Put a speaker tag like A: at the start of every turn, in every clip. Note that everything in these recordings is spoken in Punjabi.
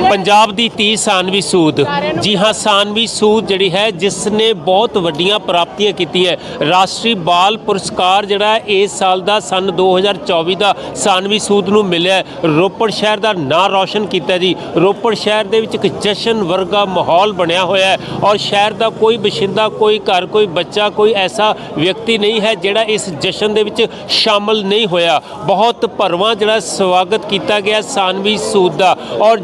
A: ਪੰਜਾਬ ਦੀ ਧੀ ਸਾਨਵੀ ਸੂਦ ਜੀ ਹਾਂ ਸਾਨਵੀ ਸੂਦ ਜਿਹੜੀ ਹੈ ਜਿਸ ਨੇ ਬਹੁਤ ਵੱਡੀਆਂ ਪ੍ਰਾਪਤੀਆਂ ਕੀਤੀਆਂ ਰਾਸ਼ਟਰੀ ਬਾਲ ਪੁਰਸਕਾਰ ਜਿਹੜਾ ਇਸ ਸਾਲ ਦਾ ਸਨ 2024 ਦਾ ਸਾਨਵੀ ਸੂਦ ਨੂੰ ਮਿਲਿਆ। ਰੋਪੜ ਸ਼ਹਿਰ ਦਾ ਨਾਂ ਰੌਸ਼ਨ ਕੀਤਾ ਜੀ। ਰੋਪੜ ਸ਼ਹਿਰ ਦੇ ਵਿੱਚ ਇੱਕ ਜਸ਼ਨ ਵਰਗਾ ਮਾਹੌਲ ਬਣਿਆ ਹੋਇਆ ਹੈ ਔਰ ਸ਼ਹਿਰ ਦਾ ਕੋਈ ਬਸ਼ਿੰਦਾ ਕੋਈ ਘਰ ਕੋਈ ਬੱਚਾ ਕੋਈ ਐਸਾ ਵਿਅਕਤੀ ਨਹੀਂ ਹੈ ਜਿਹੜਾ ਇਸ ਜਸ਼ਨ ਦੇ ਵਿੱਚ ਸ਼ਾਮਲ ਨਹੀਂ ਹੋਇਆ। ਬਹੁਤ ਭਰਵਾਂ ਜਿਹੜਾ ਸਵਾਗਤ ਕੀਤਾ ਗਿਆ ਸਾਨਵੀ ਸੂਦ ਦਾ ਔਰ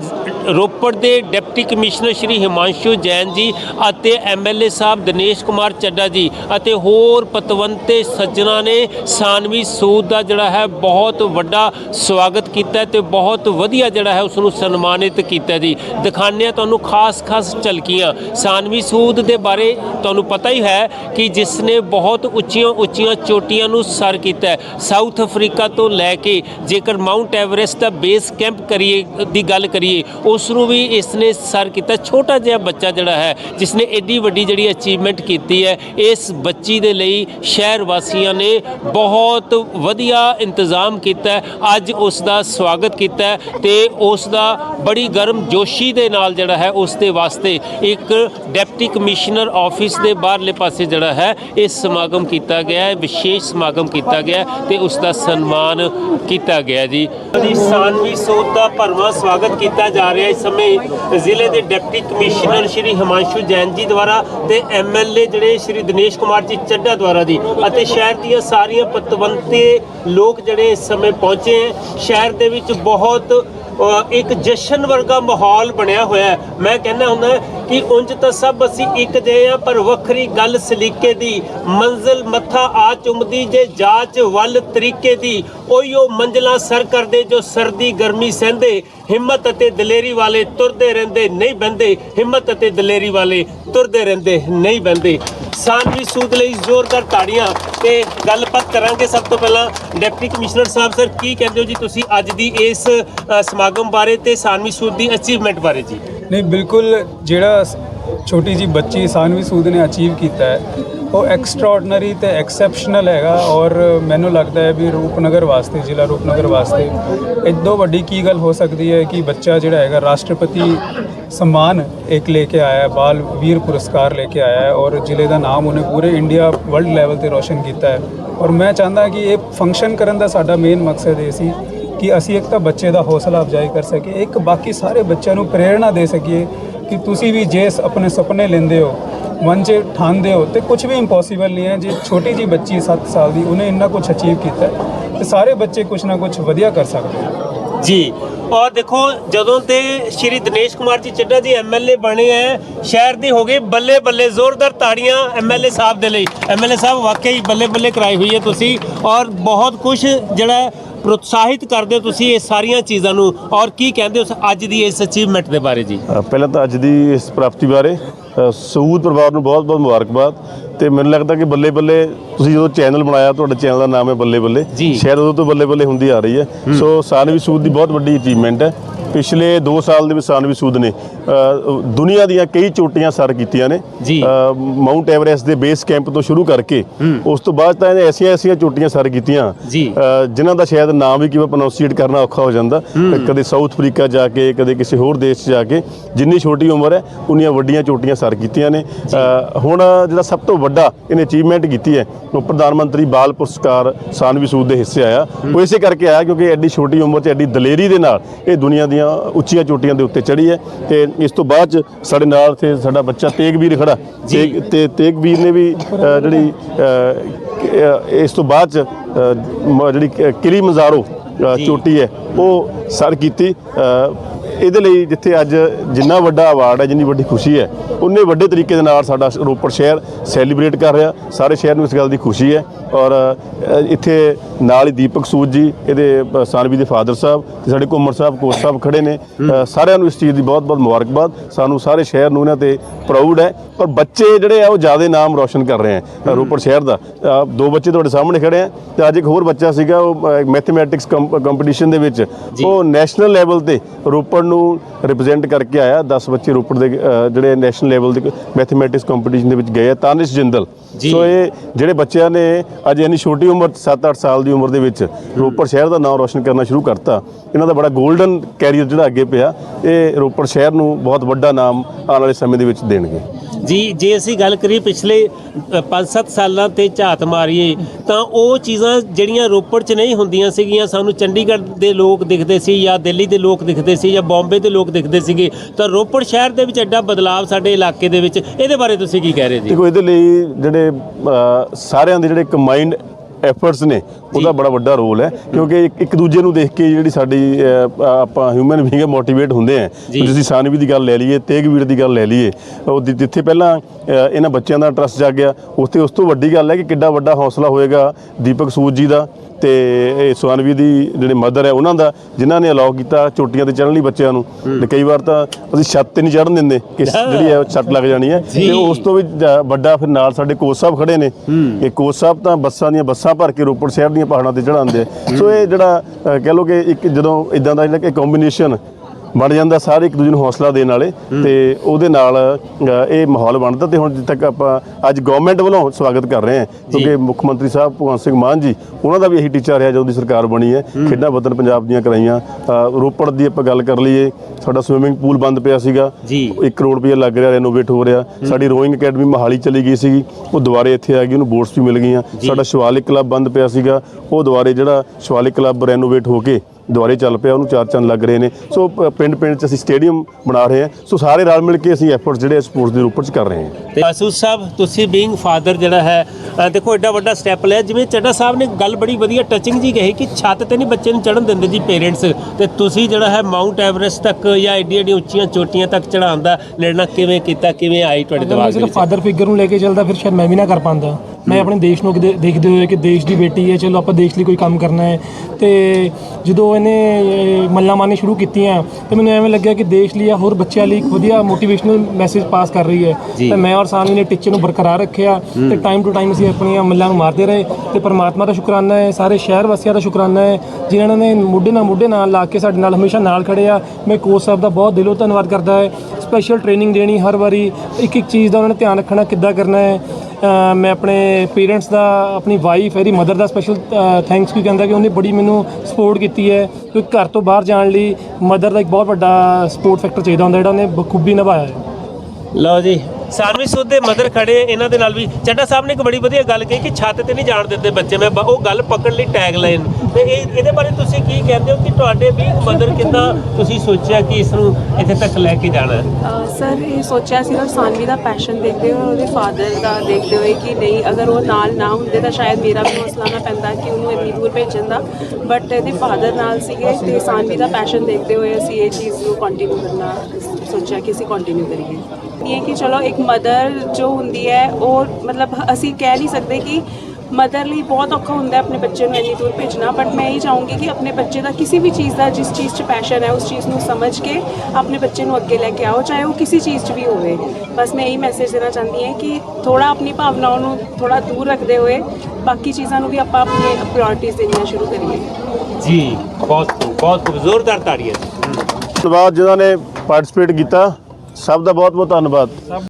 A: ਰੋਪੜ ਦੇ ਡਿਪਟੀ ਕਮਿਸ਼ਨਰ ਸ਼੍ਰੀ ਹਿਮਾਂਸ਼ੂ ਜੈਨ ਜੀ ਅਤੇ ਐਮਐਲਏ ਸਾਹਿਬ ਦਿਨੇਸ਼ ਕੁਮਾਰ ਚੱਡਾ ਜੀ ਅਤੇ ਹੋਰ ਪਤਵੰਤੇ ਸੱਜਣਾ ਨੇ ਸਾਨਵੀ ਸੂਦ ਦਾ ਜਿਹੜਾ ਹੈ ਬਹੁਤ ਵੱਡਾ ਸਵਾਗਤ ਕੀਤਾ ਹੈ ਤੇ ਬਹੁਤ ਵਧੀਆ ਜਿਹੜਾ ਹੈ ਉਸ ਨੂੰ ਸਨਮਾਨਿਤ ਕੀਤਾ ਜੀ। ਦਿਖਾਉਂਦੇ ਹਾਂ ਤੁਹਾਨੂੰ ਖਾਸ-ਖਾਸ ਝਲਕੀਆਂ। ਸਾਨਵੀ ਸੂਦ ਦੇ ਬਾਰੇ ਤੁਹਾਨੂੰ ਪਤਾ ਹੀ ਹੈ ਕਿ ਜਿਸ ਨੇ ਬਹੁਤ ਉੱਚੀਆਂ ਉੱਚੀਆਂ ਚੋਟੀਆਂ ਨੂੰ ਸਰ ਕੀਤਾ ਹੈ। ਸਾਊਥ ਅਫਰੀਕਾ ਤੋਂ ਲੈ ਕੇ ਜੇਕਰ ਮਾਊਂਟ ਐਵਰੈਸਟ ਦਾ ਬੇਸ ਕੈਂਪ ਕਰੀਏ ਦੀ ਗੱਲ ਕਰੀਏ ਉਸ ਨੂੰ ਵੀ ਇਸ ਨੇ ਸਰ ਕੀਤਾ। ਛੋਟਾ ਜਿਹਾ ਬੱਚਾ ਜਿਹੜਾ ਹੈ ਜਿਸ ਨੇ ਐਡੀ ਵੱਡੀ ਜਿਹੜੀ ਅਚੀਵਮੈਂਟ ਕੀਤੀ ਹੈ, ਇਸ ਬੱਚੀ ਦੇ ਲਈ ਸ਼ਹਿਰ ਵਾਸੀਆਂ ਨੇ ਬਹੁਤ ਵਧੀਆ ਇੰਤਜ਼ਾਮ ਕੀਤਾ ਅੱਜ ਉਸ ਦਾ ਸਵਾਗਤ ਕੀਤਾ ਹੈ ਤੇ ਉਸ ਦਾ ਬੜੀ ਗਰਮ ਜੋਸ਼ੀ ਦੇ ਨਾਲ ਜਿਹੜਾ ਹੈ ਉਸ ਦੇ ਵਾਸਤੇ ਇੱਕ ਡਿਪਟੀ ਕਮਿਸ਼ਨਰ ਆਫਿਸ ਦੇ ਬਾਹਰਲੇ ਪਾਸੇ ਜਿਹੜਾ ਹੈ ਇਹ ਸਮਾਗਮ ਕੀਤਾ ਗਿਆ ਹੈ, ਵਿਸ਼ੇਸ਼ ਸਮਾਗਮ ਕੀਤਾ ਗਿਆ ਹੈ ਤੇ ਉਸ ਦਾ ਸਨਮਾਨ ਕੀਤਾ ਗਿਆ ਜੀ। ਸਾਨਵੀ ਸੋਧ ਦਾ ਭਰਵਾਂ ਸਵਾਗਤ ਕੀਤਾ ਜਾ ਰਿਹਾ ਹੈ ਇਸ ਸਮੇਂ ਜ਼ਿਲ੍ਹੇ ਦੇ ਡਿਪਟੀ ਕਮਿਸ਼ਨਰ ਸ਼੍ਰੀ ਹਿਮਾਂਸ਼ੂ ਜੈਨ ਜੀ ਦੁਆਰਾ ਤੇ ਐਮਐਲਏ ਜਿਹੜੇ ਸ਼੍ਰੀ ਦਿਨੇਸ਼ ਕੁਮਾਰ ਜੀ ਚੱਡਾ ਦੁਆਰਾ ਦੀ ਅਤੇ ਸ਼ਹਿਰ ਦੀਆਂ ਸਾਰੀਆਂ ਪਤਵੰਤੇ ਲੋਕ ਜਿਹੜੇ ਇਸ ਸਮੇਂ ਪਹੁੰਚੇ ਹੈ। ਸ਼ਹਿਰ ਦੇ ਵਿੱਚ ਬਹੁਤ ਇੱਕ ਜਸ਼ਨ ਵਰਗਾ ਮਾਹੌਲ ਬਣਿਆ ਹੋਇਆ ਮੈਂ ਕਹਿੰਦਾ ਹੁੰਦਾ ਕਿ ਉਂਝ ਤਾਂ ਸਭ ਅਸੀਂ ਇੱਕ ਜਿਹੇ ਆ ਪਰ ਵੱਖਰੀ ਗੱਲ ਸਲੀਕੇ ਦੀ, ਮੰਜ਼ਿਲ ਮੱਥਾ ਆ ਚੁੰਮਦੀ ਜੇ, ਜਾਚ ਵੱਲ ਤਰੀਕੇ ਦੀ, ਉਹੀਓ ਮੰਜ਼ਲਾਂ ਸਰ ਕਰਦੇ ਜੋ ਸਰਦੀ ਗਰਮੀ ਸਹਿੰਦੇ, ਹਿੰਮਤ ਅਤੇ ਦਲੇਰੀ ਵਾਲੇ ਤੁਰਦੇ ਰਹਿੰਦੇ, ਨਹੀਂ ਬੰਦੇ ਹਿੰਮਤ ਅਤੇ ਦਲੇਰੀ ਵਾਲੇ ਤੁਰਦੇ ਰਹਿੰਦੇ, ਨਹੀਂ ਬੰਦੇ ਸਾਨਵੀ ਸੂਦ ਲਈ ਜ਼ੋਰਦਾਰ ਤਾੜੀਆਂ ਤੇ ਗੱਲਬਾਤ ਕਰਾਂਗੇ। ਸਭ ਤੋਂ ਪਹਿਲਾਂ ਡਿਪਟੀ ਕਮਿਸ਼ਨਰ ਸਾਹਿਬ ਸਰ, ਕੀ ਕਹਿੰਦੇ ਹੋ ਜੀ ਤੁਸੀਂ ਅੱਜ ਦੀ ਇਸ ਸਮਾਗਮ ਬਾਰੇ ਤੇ ਸਾਨਵੀ ਸੂਦ ਦੀ ਅਚੀਵਮੈਂਟ ਬਾਰੇ ਜੀ?
B: ਨਹੀਂ, ਬਿਲਕੁਲ ਜਿਹੜਾ ਛੋਟੀ ਜੀ ਬੱਚੀ ਸਾਨਵੀ ਸੂਦ ਨੇ ਅਚੀਵ ਕੀਤਾ ਹੈ ਉਹ ਐਕਸਟਰਾਆਰਡਨਰੀ ਤੇ ਐਕਸੈਪਸ਼ਨਲ ਹੈਗਾ ਔਰ ਮੈਨੂੰ ਲੱਗਦਾ ਹੈ ਵੀ ਰੂਪਨਗਰ ਵਾਸਤੇ, ਜ਼ਿਲ੍ਹਾ ਰੂਪਨਗਰ ਵਾਸਤੇ ਇਦੋਂ ਵੱਡੀ ਕੀ ਗੱਲ ਹੋ ਸਕਦੀ ਹੈ ਕਿ ਬੱਚਾ ਜਿਹੜਾ ਹੈਗਾ ਰਾਸ਼ਟਰਪਤੀ ਸਨਮਾਨ ਇੱਕ ਲੈ ਕੇ ਆਇਆ ਹੈ, ਬਾਲ ਵੀਰ ਪੁਰਸਕਾਰ ਲੈ ਕੇ ਆਇਆ ਹੈ ਔਰ ਜ਼ਿਲ੍ਹੇ ਦਾ ਨਾਮ ਉਹਨੇ ਪੂਰੇ ਇੰਡੀਆ ਵਰਲਡ ਲੈਵਲ ਤੇ ਰੋਸ਼ਨ ਕੀਤਾ ਹੈ। ਔਰ ਮੈਂ ਚਾਹੁੰਦਾ ਕਿ ਇਹ ਫੰਕਸ਼ਨ ਕਰਨ ਦਾ ਸਾਡਾ ਮੇਨ ਮਕਸਦ ਇਹ ਸੀ ਕਿ ਅਸੀਂ ਇੱਕ ਤਾਂ ਬੱਚੇ ਦਾ ਹੌਸਲਾ ਅਫਜ਼ਾਈ ਕਰ ਸਕੀਏ, ਇੱਕ ਬਾਕੀ ਸਾਰੇ ਬੱਚਿਆਂ ਨੂੰ ਪ੍ਰੇਰਣਾ ਦੇ ਸਕੀਏ ਕਿ ਤੁਸੀਂ ਵੀ ਜੇ ਆਪਣੇ ਸੁਪਨੇ ਲੈਂਦੇ ਹੋ ਮਨ 'ਚ ਠਾਣਦੇ ਹੋ ਤੇ ਕੁਝ ਵੀ ਇੰਪੋਸੀਬਲ ਨਹੀਂ ਹੈ। ਜੇ ਛੋਟੀ ਜੀ ਬੱਚੀ 7 ਸਾਲ ਦੀ ਉਹਨੇ ਇੰਨਾ ਕੁਝ ਅਚੀਵ ਕੀਤਾ ਹੈ, ਤੇ ਸਾਰੇ ਬੱਚੇ ਕੁਝ ਨਾ ਕੁਝ ਵਧੀਆ ਕਰ ਸਕਦੇ ਹਨ
A: ਜੀ, ਔਰ ਦੇਖੋ, ਜਦੋਂ ਤੇ ਸ਼੍ਰੀ ਦਿਨੇਸ਼ ਕੁਮਾਰ ਜੀ ਚੱਡਾ ਜੀ ਐਮਐਲਏ ਬਣੇ ਹੈ, ਸ਼ਹਿਰ ਦੀ ਹੋ ਗਈ ਬੱਲੇ ਬੱਲੇ ਜ਼ੋਰਦਾਰ ਤਾੜੀਆਂ ਐਮਐਲਏ ਸਾਹਿਬ ਦੇ ਲਈ। ਐਮਐਲਏ ਸਾਹਿਬ ਵਾਕਈ ਬੱਲੇ ਬੱਲੇ ਕਰਾਈ ਹੋਈ ਹੈ ਤੁਸੀਂ, ਔਰ ਬਹੁਤ ਕੁਝ ਜਿਹੜਾ ਪ੍ਰੋਤਸਾਹਿਤ ਕਰਦੇ ਹੋ ਤੁਸੀਂ ਇਹ ਸਾਰੀਆਂ ਚੀਜ਼ਾਂ ਨੂੰ? ਔਰ ਕੀ ਕਹਿੰਦੇ ਹੋ ਅੱਜ ਦੀ ਇਸ ਅਚੀਵਮੈਂਟ ਦੇ ਬਾਰੇ ਜੀ?
C: ਪਹਿਲਾਂ ਤਾਂ ਅੱਜ ਦੀ ਇਸ ਪ੍ਰਾਪਤੀ ਬਾਰੇ ਸਊਦ ਪਰਿਵਾਰ ਨੂੰ ਬਹੁਤ-ਬਹੁਤ ਮੁਬਾਰਕਬਾਦ। ਤੇ ਮੈਨੂੰ ਲੱਗਦਾ ਕਿ ਬੱਲੇ ਬੱਲੇ ਤੁਸੀਂ ਜਦੋਂ ਚੈਨਲ ਬਣਾਇਆ ਤੁਹਾਡੇ ਚੈਨਲ ਦਾ ਨਾਮ ਹੈ ਬੱਲੇ ਬੱਲੇ। ਸ਼ਾਇਦ ਉਦੋਂ ਤੋਂ ਬੱਲੇ ਬੱਲੇ ਹੁੰਦੀ ਆ ਰਹੀ ਹੈ। ਸੋ ਸਾਨਵੀ ਸੂਦ ਦੀ ਬਹੁਤ ਵੱਡੀ ਅਚੀਵਮੈਂਟ ਹੈ। ਪਿਛਲੇ 2 ਸਾਲ ਦੇ ਵਿੱਚ ਸਾਨਵੀ ਸੂਦ ਨੇ ਦੁਨੀਆ ਦੀਆਂ ਕਈ ਚੋਟੀਆਂ ਸਰ ਕੀਤੀਆਂ ਨੇ। ਮਾਊਂਟ ਐਵਰੈਸਟ ਦੇ ਬੇਸ ਕੈਂਪ ਤੋਂ ਸ਼ੁਰੂ ਕਰਕੇ ਉਸ ਤੋਂ ਬਾਅਦ ਤਾਂ ਇਹਨੇ ਐਸੀਆਂ ਐਸੀਆਂ ਚੋਟੀਆਂ ਸਰ ਕੀਤੀਆਂ। ਜਿਨ੍ਹਾਂ ਦਾ ਸ਼ਾਇਦ ਨਾਮ ਵੀ ਕਿਵੇਂ ਪ੍ਰੋਨਾਂਸੀਏਟ ਕਰਨਾ ਔਖਾ ਹੋ ਜਾਂਦਾ। ਕਦੇ ਸਾਊਥ ਅਫਰੀਕਾ ਜਾ ਕੇ ਕਦੇ ਕਿਸੇ ਹੋਰ ਦੇਸ਼ 'ਚ ਜਾ ਕੇ ਜਿੰਨੀ ਛੋਟੀ ਉਮਰ ਹੈ ਉਨੀਆਂ ਵੱਡੀਆਂ ਚੋਟੀਆਂ ਸਰ ਕੀਤੀਆਂ ਨੇ। ਹੁਣ ਜਿਹੜਾ ਸਭ ਤੋਂ ਵੱਡਾ ਇਹਨੇ ਅਚੀਵਮੈਂਟ ਕੀਤੀ ਹੈ ਉਹ ਪ੍ਰਧਾਨ ਮੰਤਰੀ ਬਾਲ ਪੁਰਸਕਾਰ ਸਾਨਵੀ ਸੂਦ ਦੇ ਹਿੱਸੇ ਆਇਆ। ਉਹ ਇਸੇ ਕਰਕੇ ਆਇਆ ਕਿਉਂਕਿ ਐਡੀ ਛੋਟੀ ਉਮਰ 'ਚ ਐਡੀ ਦਲੇਰੀ ਦੇ ਨਾਲ ਇਹ ਦੁਨੀਆ ਦੀਆਂ ਉੱਚੀਆਂ ਚੋਟੀਆਂ ਦੇ ਉੱਤੇ ਚੜੀ ਹੈ ਤੇ ਇਸ ਤੋਂ ਬਾਅਦ 'ਚ ਸਾਡੇ ਨਾਲ ਤੇ ਸਾਡਾ ਬੱਚਾ ਤੇਗਵੀਰ ਖੜਾ। ਤੇਗ ਤੇ ਤੇਗਵੀਰ ਨੇ ਵੀ ਅ, ਜਿਹੜੀ ਅ, ਇਸ ਤੋਂ ਬਾਅਦ 'ਚ ਅ, ਮ- ਜਿਹੜੀ ਕ- ਕਿਲੀ ਮਜ਼ਾਰੋ ਅ, ਚੋਟੀ ਹੈ ਉਹ ਸਰ ਕੀਤੀ। ਅ, ਇਹਦੇ ਲਈ ਜਿੱਥੇ ਅੱਜ ਜਿੰਨਾ ਵੱਡਾ ਅਵਾਰਡ ਹੈ ਜਿੰਨੀ ਵੱਡੀ ਖੁਸ਼ੀ ਹੈ ਉਨੇ ਵੱਡੇ ਤਰੀਕੇ ਦੇ ਨਾਲ ਸਾਡਾ ਰੋਪੜ ਸ਼ਹਿਰ ਸੈਲੀਬ੍ਰੇਟ ਕਰ ਰਿਹਾ। ਸਾਰੇ ਸ਼ਹਿਰ ਨੂੰ ਇਸ ਗੱਲ ਦੀ ਖੁਸ਼ੀ ਹੈ ਔਰ ਅ, ਇੱਥੇ ਨਾਲ ਹੀ ਦੀਪਕ ਸੂਦ ਜੀ ਇਹਦੇ ਸਾਨਵੀ ਦੇ ਫਾਦਰ ਸਾਹਿਬ ਤੇ ਸਾਡੇ ਕੁਮਰ ਸਾਹਿਬ ਕੋਚ ਸਾਹਿਬ ਖੜੇ ਨੇ। ਸਾਰਿਆਂ ਨੂੰ ਇਸ ਚੀਜ਼ ਦੀ ਬਹੁਤ-ਬਹੁਤ ਮੁਬਾਰਕਬਾਦ। ਸਾਨੂੰ ਸਾਰੇ ਸ਼ਹਿਰ ਨੂੰ ਇਹਨਾਂ ਤੇ ਪ੍ਰਾਊਡ ਹੈ। ਪਰ ਬੱਚੇ ਜਿਹੜੇ ਆ ਉਹ ਜ਼ਿਆਦਾ ਨਾਮ ਰੋਸ਼ਨ ਕਰ ਰਹੇ ਆ ਰੋਪੜ ਸ਼ਹਿਰ ਦਾ। ਦੋ ਬੱਚੇ ਤੁਹਾਡੇ ਸਾਹਮਣੇ ਖੜੇ ਆ ਤੇ ਅੱਜ ਇੱਕ ਹੋਰ ਬੱਚਾ ਸੀਗਾ ਉਹ ਮੈਥਮੈਟਿਕਸ ਕੰਪੀਟੀਸ਼ਨ ਦੇ ਵਿੱਚ। ਉਹ ਨੈਸ਼ਨਲ ਲੈਵਲ ਤੇ ਰੋਪੜ ਨੂੰ ਰਿਪਰੈਜ਼ੈਂਟ ਕਰਕੇ ਆਇਆ। 10 ਬੱਚੇ ਰੋਪੜ ਦੇ ਜਿਹੜੇ ਨੈਸ਼ਨਲ ਲੈਵਲ ਦੇ ਮੈਥਮੈਟਿਕਸ ਕੰਪੀਟੀਸ਼ਨ ਦੇ ਵਿੱਚ ਗਏ ਆ ਤਾਨਿਸ਼ ਜਿੰਦਲ। ਸੋ ਇਹ ਜਿਹੜੇ ਬੱਚਿਆਂ ਨੇ ਅੱਜ ਇੰਨੀ ਛੋਟੀ ਉਮਰ 7-8 ਸਾਲ ਦੀ ਉਮਰ ਦੇ ਵਿੱਚ ਰੋਪੜ ਸ਼ਹਿਰ ਦਾ ਨਾਮ ਰੋਸ਼ਨ ਕਰਨਾ ਸ਼ੁਰੂ ਕਰਤਾ। ਇਹਨਾਂ ਦਾ ਬੜਾ 골ਡਨ ਕੈਰੀਅਰ ਜਿਹੜਾ ਅੱਗੇ ਪਿਆ ਇਹ ਰੋਪੜ ਸ਼ਹਿਰ ਨੂੰ ਬਹੁਤ ਵੱਡਾ ਨਾਮ ਆਉਣ ਵਾਲੇ ਸਮੇਂ ਦੇ ਵਿੱਚ ਦੇਣਗੇ।
A: ਜੀ ਜੇ ਅਸੀਂ ਗੱਲ ਕਰੀਏ ਪਿਛਲੇ 5-7 ਸਾਲਾਂ ਤੇ ਝਾਤ ਮਾਰੀਏ ਤਾਂ ਉਹ ਚੀਜ਼ਾਂ ਜਿਹੜੀਆਂ ਰੋਪੜ 'ਚ ਨਹੀਂ ਹੁੰਦੀਆਂ ਸੀਗੀਆਂ ਸਾਨੂੰ ਚੰਡੀਗੜ੍ਹ ਦੇ ਲੋਕ ਦਿਖਦੇ ਸੀ ਜਾਂ ਦਿੱਲੀ ਦੇ ਲੋਕ ਦਿਖਦੇ ਸੀ ਜਾਂ ਬੰਬੇ ਦੇ ਲੋਕ ਦਿਖਦੇ ਸੀਗੇ ਤਾਂ ਰੋਪੜ ਸ਼ਹਿਰ ਦੇ ਵਿੱਚ ਐਡਾ ਬਦਲਾਅ ਸਾਡੇ ਇਲਾਕੇ ਦੇ ਵਿੱਚ ਇਹਦੇ ਬਾਰੇ ਤੁਸੀਂ ਕੀ ਕਹਿ ਰਹੇ ਜੀ?
C: ਦੇਖੋ ਇਹਦੇ ਲਈ ਜਿਹੜੇ ਸਾਰਿਆਂ ਦੇ ਜਿਹੜੇ ਕੰਬਾਈਨਡ ਐਫਰਟਸ ਨੇ ਉਹਦਾ ਬੜਾ ਵੱਡਾ ਰੋਲ ਹੈ ਕਿਉਂਕਿ ਇੱਕ- ਇੱਕ ਦੂਜੇ ਨੂੰ ਦੇਖ ਕੇ ਜਿਹੜੀ ਸਾਡੀ ਆਪਾਂ ਹਿਊਮਨ ਬੀਇੰਗ ਮੋਟੀਵੇਟ ਹੁੰਦੇ ਆ। ਤੁਸੀਂ ਸਾਨਵੀ ਦੀ ਗੱਲ ਲੈ ਲਈਏ ਤੇਗਵੀਰ ਦੀ ਗੱਲ ਲੈ ਲਈਏ ਉਹ ਜਿੱਥੇ ਪਹਿਲਾਂ ਇਹਨਾਂ ਬੱਚਿਆਂ ਦਾ ਇੰਟਰਸਟ ਜਾਗਿਆ ਉੱਥੇ ਉਸ ਤੋਂ ਵੱਡੀ ਗੱਲ ਹੈ ਕਿ ਕਿੱਡਾ ਵੱਡਾ ਹੌਸਲਾ ਹੋਏਗਾ ਦੀਪਕ ਸੂਦ ਜੀ ਦਾ ਤੇ ਇਹ ਸੁਆਨਵੀ ਦੀ ਜਿਹੜੇ ਮਦਰ ਹੈ ਉਹਨਾਂ ਦਾ ਜਿਨ੍ਹਾਂ ਨੇ ਅਲਾਉ ਕੀਤਾ ਚੋਟੀਆਂ ਤੇ ਚੜ੍ਹਨ ਲਈ ਬੱਚਿਆਂ ਨੂੰ। ਤੇ ਕਈ ਵਾਰ ਤਾਂ ਅਸੀਂ ਛੱਤ ਤੇ ਨਹੀਂ ਚੜ੍ਹਨ ਦਿੰਦੇ ਕਿ ਜਿਹੜੀ ਹੈ ਉਹ ਛੱਟ ਲੱਗ ਜਾਣੀ ਹੈ। ਤੇ ਉਸ ਤੋਂ ਵੀ ਵੱਡਾ ਫਿਰ ਨਾਲ ਸਾਡੇ ਕੋਚ ਸਾਹਿਬ ਖੜੇ ਨੇ। ਇਹ ਕੋਚ ਸਾਹਿਬ ਤਾਂ ਬੱਸਾਂ ਦੀਆਂ ਬੱਸਾਂ ਭਰ ਕੇ ਰੋਪੜ ਸ਼ਹਿਰ ਦੀਆਂ ਪਹਾੜਾਂ ਤੇ ਚੜਾਉਂਦੇ ਸੋ ਇਹ ਜਿਹੜਾ ਕਹਿ ਲਓ ਕਿ ਇੱਕ ਜਦੋਂ ਇਦਾਂ ਦਾ ਜਿਹੜਾ ਕਿ ਕੰਬੀਨੇਸ਼ਨ ਬਣ ਜਾਂਦਾ ਸਾਰੇ ਇੱਕ ਦੂਜੇ ਨੂੰ ਹੌਸਲਾ ਦੇਣ ਵਾਲੇ ਤੇ ਉਹਦੇ ਨਾਲ ਅ, ਇਹ ਮਾਹੌਲ ਬਣਦਾ ਤੇ ਹੁਣ ਜਿੱਥੇ ਤੱਕ ਆਪਾਂ ਅੱਜ ਗਵਰਨਮੈਂਟ ਵੱਲੋਂ ਸਵਾਗਤ ਕਰ ਰਹੇ ਹਾਂ ਕਿਉਂਕਿ ਮੁੱਖ ਮੰਤਰੀ ਸਾਹਿਬ ਭਗਵੰਤ ਸਿੰਘ ਮਾਨ ਜੀ ਉਹਨਾਂ ਦਾ ਵੀ ਇਹੀ ਟੀਚਾ ਰਿਹਾ ਜਦੋਂ ਦੀ ਸਰਕਾਰ ਬਣੀ ਹੈ ਖੇਡਾਂ ਵਤਨ ਪੰਜਾਬ ਦੀਆਂ ਕਰਾਈਆਂ ਅ, ਰੋਪੜ ਦੀ ਆਪਾਂ ਗੱਲ ਕਰ ਲਈਏ ਸਾਡਾ ਸਵਿਮਿੰਗ ਪੂਲ ਬੰਦ ਪਿਆ ਸੀਗਾ
A: ਜੀ।
C: 1 ਕਰੋੜ ਰੁਪਏ ਲੱਗ ਰਿਹਾ ਰੈਨੋਵੇਟ ਹੋ ਰਿਹਾ ਸਾਡੀ ਰੋਇੰਗ ਅਕੈਡਮੀ ਮਹਾਲੀ ਚਲੀ ਗਈ ਸੀਗੀ ਉਹ ਦੁਬਾਰੇ ਇੱਥੇ ਆ ਗਈ ਉਹਨੂੰ ਬੋਰਡਸ ਵੀ ਮਿਲ ਗਈਆਂ ਸਾਡਾ ਸ਼ਿਵਾਲਿਕ ਕਲੱਬ ਬੰਦ ਪਿਆ ਸੀਗਾ ਉਹ ਦੁਬਾਰੇ ਜਿਹੜਾ ਸ਼ਿਵਾਲਿਕ ਕਲੱਬ ਰੈਨੋਵੇਟ ਹੋ ਕੇ ਦੁਬਾਰੇ ਚੱਲ ਪਿਆ ਉਹਨੂੰ ਚਾਰ ਚੰਨ ਲੱਗ ਰਹੇ ਨੇ। ਸੋ ਪਿੰਡ ਪਿੰਡ 'ਚ ਅਸੀਂ ਸਟੇਡੀਅਮ ਬਣਾ ਰਹੇ ਹਾਂ। ਸੋ ਸਾਰੇ ਰਲ ਮਿਲ ਕੇ ਅਸੀਂ ਐਫਰਟਸ ਜਿਹੜੇ ਸਪੋਰਟਸ ਦੇ ਰੂਪ 'ਚ ਕਰ ਰਹੇ ਹਾਂ।
A: ਤੇ ਅਸੂਸ ਸਾਹਿਬ ਤੁਸੀਂ ਬੀਇੰਗ ਫਾਦਰ ਜਿਹੜਾ ਹੈ ਦੇਖੋ ਐਡਾ ਵੱਡਾ ਸਟੈਪ ਲਿਆ। ਜਿਵੇਂ ਚੱਡਾ ਸਾਹਿਬ ਨੇ ਗੱਲ ਬੜੀ ਵਧੀਆ ਟੱਚਿੰਗ ਜੀ ਕਹੀ ਕਿ ਛੱਤ ਤੇ ਨਹੀਂ ਬੱਚੇ ਨੂੰ ਚੜਨ ਦਿੰਦੇ ਜੀ ਪੇਰੈਂਟਸ ਤੇ ਤੁਸੀਂ ਜਿਹੜਾ ਹੈ ਮਾਊਂਟ ਐਵਰੈਸਟ ਤੱਕ ਜਾਂ ਐਡੀ ਐਡੀ ਉੱਚੀਆਂ ਚੋਟੀਆਂ ਤੱਕ ਚੜਾਉਣ ਦਾ ਨਿਰਣਾ ਕਿਵੇਂ ਕੀਤਾ ਕਿਵੇਂ ਆਈ ਤੁਹਾਡੇ ਦਿਮਾਗ ਦੇ ਵਿੱਚ?
D: ਫਾਦਰ ਫਿਗਰ ਨੂੰ ਲੈ ਕੇ ਚੱਲਦਾ ਫਿਰ ਸ਼ਾਇਦ ਮੈਂ ਵੀ ਨਾ ਕਰ ਪਾਉਂਦਾ। ਮੈਂ ਆਪਣੇ ਦੇਸ਼ ਨੂੰ ਕਿਤੇ ਦੇਖਦੇ ਹੋਏ ਕਿ ਦੇਸ਼ ਦੀ ਬੇਟੀ ਹੈ ਚਲੋ ਆਪਾਂ ਦੇਸ਼ ਲਈ ਕੋਈ ਕੰਮ ਕਰਨਾ ਹੈ। ਤੇ ਜਦੋਂ ਇਹਨੇ ਇਹ ਮੱਲਾਂ ਮਾਰਨੀ ਸ਼ੁਰੂ ਕੀਤੀਆਂ ਤੇ ਮੈਨੂੰ ਐਵੇਂ ਲੱਗਿਆ ਕਿ ਦੇਸ਼ ਲਈ ਜਾਂ ਹੋਰ ਬੱਚਿਆਂ ਲਈ ਇੱਕ ਵਧੀਆ ਮੋਟੀਵੇਸ਼ਨਲ ਮੈਸੇਜ ਪਾਸ ਕਰ ਰਹੀ ਹੈ। ਤੇ ਮੈਂ ਔਰ ਸਾਨਵੀ ਨੇ ਟੀਚਰ ਨੂੰ ਬਰਕਰਾਰ ਰੱਖਿਆ ਤੇ ਟਾਈਮ ਟੂ ਟਾਈਮ ਅਸੀਂ ਆਪਣੀਆਂ ਮੱਲਾਂ ਨੂੰ ਮਾਰਦੇ ਰਹੇ। ਤੇ ਪਰਮਾਤਮਾ ਦਾ ਸ਼ੁਕਰਾਨਾ ਹੈ ਸਾਰੇ ਸ਼ਹਿਰ ਵਾਸੀਆਂ ਦਾ ਸ਼ੁਕਰਾਨਾ ਹੈ ਜਿਨ੍ਹਾਂ ਨੇ ਮੋਢੇ ਨਾਲ ਮੋਢੇ ਨਾਲ ਲਾ ਕੇ ਸਾਡੇ ਨਾਲ ਹਮੇਸ਼ਾ ਨਾਲ ਖੜੇ ਆ। ਮੈਂ ਕੋਚ ਸਾਹਿਬ ਦਾ ਬਹੁਤ ਦਿਲੋਂ ਧੰਨਵਾਦ ਕਰਦਾ ਹੈ। ਸਪੈਸ਼ਲ ਟ੍ਰੇਨਿੰਗ ਦੇਣੀ ਹਰ ਵਾਰੀ, ਇੱਕ ਇੱਕ ਚੀਜ਼ ਦਾ ਉਹਨਾਂ ਨੇ ਧਿਆਨ ਰੱਖਣਾ ਕਿੱਦਾਂ ਕਰਨਾ ਹੈ। ਮੈਂ ਆਪਣੇ ਪੇਰੈਂਟਸ ਦਾ, ਆਪਣੀ ਵਾਈਫ ਇਹਦੀ ਮਦਰ ਦਾ ਸਪੈਸ਼ਲ ਥੈਂਕਸ ਵੀ ਕਹਿੰਦਾ ਕਿ ਉਹਨੇ ਬੜੀ ਮੈਨੂੰ ਸਪੋਰਟ ਕੀਤੀ ਹੈ। ਕਿਉਂਕਿ ਘਰ ਤੋਂ ਬਾਹਰ ਜਾਣ ਲਈ ਮਦਰ ਦਾ ਇੱਕ ਬਹੁਤ ਵੱਡਾ ਸਪੋਰਟ ਫੈਕਟਰ ਚਾਹੀਦਾ ਹੁੰਦਾ, ਜਿਹੜਾ ਉਹਨੇ ਬਖੂਬੀ ਨਿਭਾਇਆ ਹੈ।
A: ਲਓ ਜੀ ਸਾਨਵੀ ਸੂਦ ਦੇ ਮਦਰ ਖੜੇ ਇਹਨਾਂ ਦੇ ਨਾਲ ਵੀ। ਚੱਡਾ ਸਾਹਿਬ ਨੇ ਇੱਕ ਬੜੀ ਵਧੀਆ ਗੱਲ ਕਹੀ ਕਿ ਛੱਤ ਤੇ ਨਹੀਂ ਜਾਣ ਦਿੰਦੇ ਬੱਚੇ। ਮੈਂ ਉਹ ਗੱਲ ਪਕੜ ਲਈ ਟੈਗ ਲਾਈਨ ਤੇ ਇਹ ਇਹਦੇ ਬਾਰੇ ਤੁਸੀਂ ਕੀ ਕਹਿੰਦੇ ਹੋ ਕਿ ਤੁਹਾਡੇ ਵੀ ਮਦਰ ਕਿੱਦਾਂ ਤੁਸੀਂ ਸੋਚਿਆ ਕਿ ਇਸ ਨੂੰ ਇੱਥੇ ਤੱਕ ਲੈ ਕੇ ਜਾਣਾ?
E: ਸਰ, ਇਹ ਸੋਚਿਆ ਸੀ ਨਾ, ਸਾਨਵੀ ਦਾ ਪੈਸ਼ਨ ਦੇਖਦੇ ਹੋਏ, ਉਹਦੇ ਫਾਦਰ ਦਾ ਦੇਖਦੇ ਹੋਏ ਕਿ ਨਹੀਂ, ਅਗਰ ਉਹ ਨਾਲ ਨਾ ਹੁੰਦੇ ਤਾਂ ਸ਼ਾਇਦ ਮੇਰਾ ਵੀ ਹੌਸਲਾ ਨਾ ਪੈਂਦਾ ਕਿ ਉਹਨੂੰ ਇੰਨੀ ਦੂਰ ਭੇਜਣ ਦਾ। ਬਟ ਇਹਦੇ ਫਾਦਰ ਨਾਲ ਸੀਗੇ ਤੇ ਸਾਨਵੀ ਦਾ ਪੈਸ਼ਨ ਦੇਖਦੇ ਹੋਏ ਅਸੀਂ ਇਹ ਚੀਜ਼ ਨੂੰ ਕੰਟੀਨਿਊ ਕਰਨਾ, ਸੋਚਿਆ ਕਿ ਅਸੀਂ ਕੰਟੀਨਿਊ ਕਰੀਏ। ਇਹ ਹੈ ਕਿ ਚਲੋ ਇੱਕ ਮਦਰ ਜੋ ਹੁੰਦੀ ਹੈ ਉਹ ਮਤਲਬ ਅਸੀਂ ਕਹਿ ਨਹੀਂ ਸਕਦੇ ਕਿ ਮਦਰ ਲਈ ਬਹੁਤ ਔਖਾ ਹੁੰਦਾ ਹੈ ਆਪਣੇ ਬੱਚੇ ਨੂੰ ਇੰਨੀ ਦੂਰ ਭੇਜਣਾ ਬਟ ਮੈਂ ਇਹ ਚਾਹੂੰਗੀ ਕਿ ਆਪਣੇ ਬੱਚੇ ਦਾ ਕਿਸੇ ਵੀ ਚੀਜ਼ ਦਾ ਜਿਸ ਚੀਜ਼ 'ਚ ਪੈਸ਼ਨ ਹੈ ਉਸ ਚੀਜ਼ ਨੂੰ ਸਮਝ ਕੇ ਆਪਣੇ ਬੱਚੇ ਨੂੰ ਅੱਗੇ ਲੈ ਕੇ ਆਓ ਚਾਹੇ ਉਹ ਕਿਸੇ ਚੀਜ਼ 'ਚ ਵੀ ਹੋਵੇ। ਬਸ ਮੈਂ ਇਹੀ ਮੈਸੇਜ ਦੇਣਾ ਚਾਹੁੰਦੀ ਹਾਂ ਕਿ ਥੋੜਾ ਆਪਣੀ ਭਾਵਨਾਵਾਂ ਨੂੰ ਥੋੜਾ ਦੂਰ ਰੱਖਦੇ ਹੋਏ ਬਾਕੀ ਚੀਜ਼ਾਂ ਨੂੰ ਵੀ ਆਪਾਂ ਆਪਣੀ ਪ੍ਰਾਇੋਰਟੀਜ਼ ਦੇਣੀਆਂ ਸ਼ੁਰੂ ਕਰੀਏ।
A: ਜੀ ਬਹੁਤ ਬਹੁਤ ਜ਼ੋਰਦਾਰ ਤਾੜੀਆਂ
C: ਧੰਨਵਾਦ ਜਿਨ੍ਹਾਂ ਨੇ ਪਾਰਟਿਸਿਪੇਟ ਕੀਤਾ ਸਭ ਦਾ ਬਹੁਤ ਬਹੁਤ ਧੰਨਵਾਦ।